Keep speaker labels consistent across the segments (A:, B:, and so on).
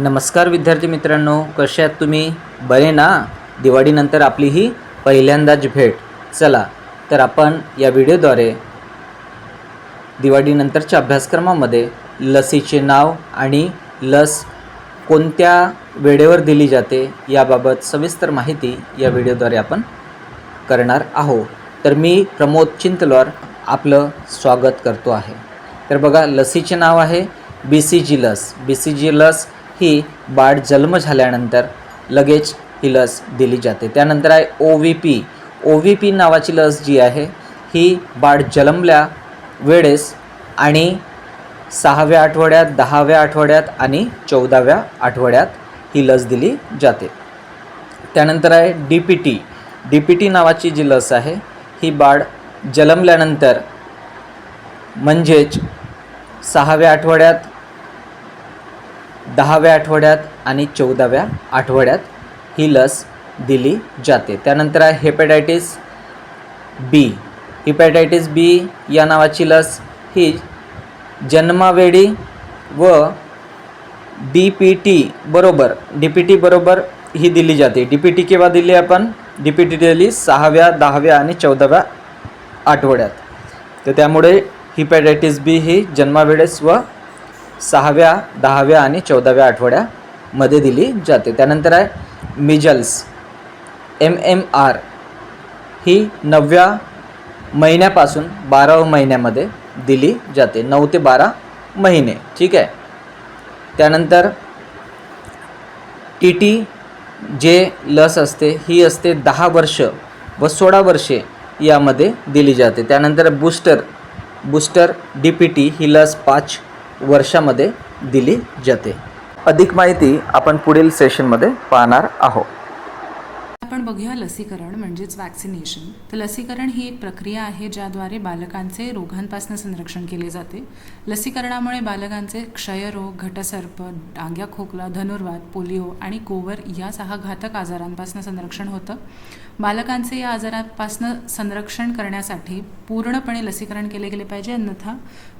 A: नमस्कार विद्यार्थी मित्रांनो कसे आहात तुम्ही? बरे ना? दिवाळीनंतर आपली ही पहिल्यांदाच भेट. चला तर आपण या व्हिडिओद्वारे दिवाळीनंतरच्या अभ्यासक्रमामध्ये लसीचे नाव आणि लस कोणत्या वेळेवर दिली जाते याबाबत सविस्तर माहिती या व्हिडिओद्वारे आपण करणार आहो तर मी प्रमोद चिंतलवार आपलं स्वागत करतो आहे. तर बघा लसीचे नाव आहे बी सी जी लस. बी सी जी लस ही बाळ जन्म झाल्यानंतर लगेच ही लस दिली जाते. त्यानंतर आहे O V P O V P नावाची लस जी आहे ही बाळ जन्मल्या वेळेस आणि सहाव्या आठवड्यात दहाव्या आठवड्यात आणि चौदाव्या आठवड्यात ही लस दिली जाते. त्यानंतर आहे D P T D P T नावाची जी लस आहे ही बाळ जन्मल्यानंतर म्हणजेच सहाव्या आठवड्यात दहाव्या आठवड्यात आणि चौदाव्या आठवड्यात ही लस दिली जाते. त्यानंतर आहे हेपॅटायटिस बी हिपॅटायटिस बी या नावाची लस ही जन्मावेळी व डी पी टी बरोबर डी पी टी बरोबर ही दिली जाते. डी पी टी केव्हा दिली आपण? डी पी टी दिली सहाव्या दहाव्या आणि चौदाव्या आठवड्यात. तर त्यामुळे हिपॅटायटिस बी ही जन्मावेळेस व सहाव्या दहाव्या आणि चौदाव्या आठवड्यामध्ये दिली जाते. त्यानंतर आहे मिजल्स एम एम आर ही नवव्या महिन्यापासून बाराव्या महिन्यामध्ये दिली जाते. नऊ ते बारा महिने ठीक आहे? त्यानंतर टी टी जे लस असते ही असते दहा वर्ष व सोळा वर्षे यामध्ये दिली जाते. त्यानंतर booster booster D P T ही लस पाच वर्षामध्ये दिली जाते. अधिक माहिती आपण पुढील सेशनमध्ये पाहणार आहोत.
B: आपण बघूया लसीकरण म्हणजेच वॅक्सिनेशन तर लसीकरण ही एक प्रक्रिया आहे ज्याद्वारे बालकांचे रोगांपासून संरक्षण केले जाते. लसीकरणामुळे बालकांचे क्षयरोग घटसर्प डांग्या खोकला धनुर्वात पोलिओ आणि कोवर या सहा घातक आजारांपासून संरक्षण होतं. बालकांचे या आजारांपासून संरक्षण करण्यासाठी पूर्णपणे लसीकरण केले गेले पाहिजे. अन्यथा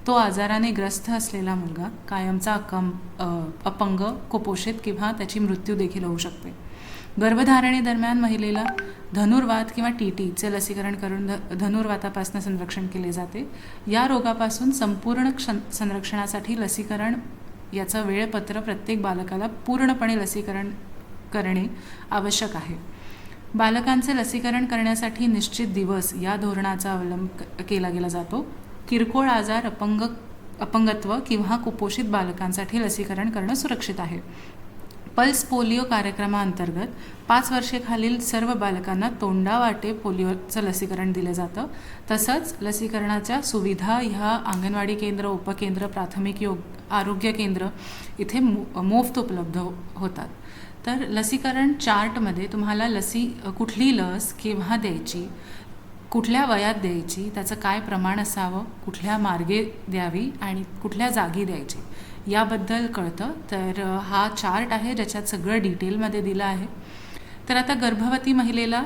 B: तो आजाराने ग्रस्त असलेला मुलगा कायमचा अकम अपंग कुपोषित किंवा त्याची मृत्यू देखील होऊ शकते. गर्भधारणेदरम्यान महिलेला धनुर्वात किंवा टी टीचे लसीकरण करून ध धनुर्वातापासून संरक्षण केले जाते. या रोगापासून संपूर्ण क्षण संरक्षणासाठी लसीकरण याचं वेळपत्र प्रत्येक बालकाला पूर्णपणे लसीकरण करणे आवश्यक आहे. बालकांचे लसीकरण करण्यासाठी निश्चित दिवस या धोरणाचा अवलंब केला गेला जातो. किरकोळ आजार अपंग अपंगत्व किंवा कुपोषित बालकांसाठी लसीकरण करणं सुरक्षित आहे. पल्स पोलिओ कार्यक्रमाअंतर्गत पाच वर्षेखालील सर्व बालकांना तोंडावाटे पोलिओचं लसीकरण दिलं जातं. तसंच लसीकरणाच्या सुविधा ह्या अंगणवाडी केंद्र उपकेंद्र प्राथमिक योग आरोग्य केंद्र इथे मो मोफत उपलब्ध हो, होतात. तर लसीकरण चार्टमध्ये तुम्हाला लसी कुठली लस केव्हा द्यायची कुठल्या वयात द्यायची त्याचं काय प्रमाण असावं कुठल्या मार्गे द्यावी आणि कुठल्या जागी द्यायची. याबद्दल कळतं. तर हा चार्ट आहे ज्याच्यात सगळं डिटेलमध्ये दिलं आहे. तर आता गर्भवती महिलेला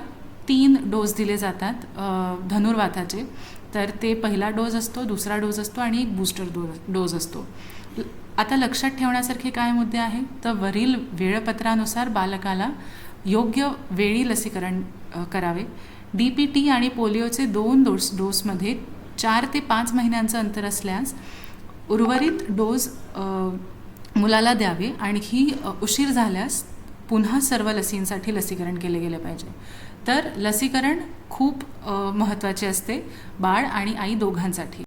B: तीन डोस दिले जातात धनुर्वाताचे तर ते पहिला डोस असतो दुसरा डोस असतो आणि एक बूस्टर डो डोस असतो. आता लक्षात ठेवण्यासारखे काय मुद्दे आहे? तर वरील वेळपत्रानुसार बालकाला योग्य वेळी लसीकरण करावे. डी पी टी आणि पोलिओचे दोन डोस डोसमध्ये चार ते पाच महिन्यांचं अंतर असल्यास उर्वरित डोस मुलाला द्यावे आणि ही उशीर झाल्यास पुन्हा सर्व लसींसाठी लसीकरण केले गेले पाहिजे. तर लसीकरण खूप महत्त्वाचे असते बाळ आणि आई दोघांसाठी.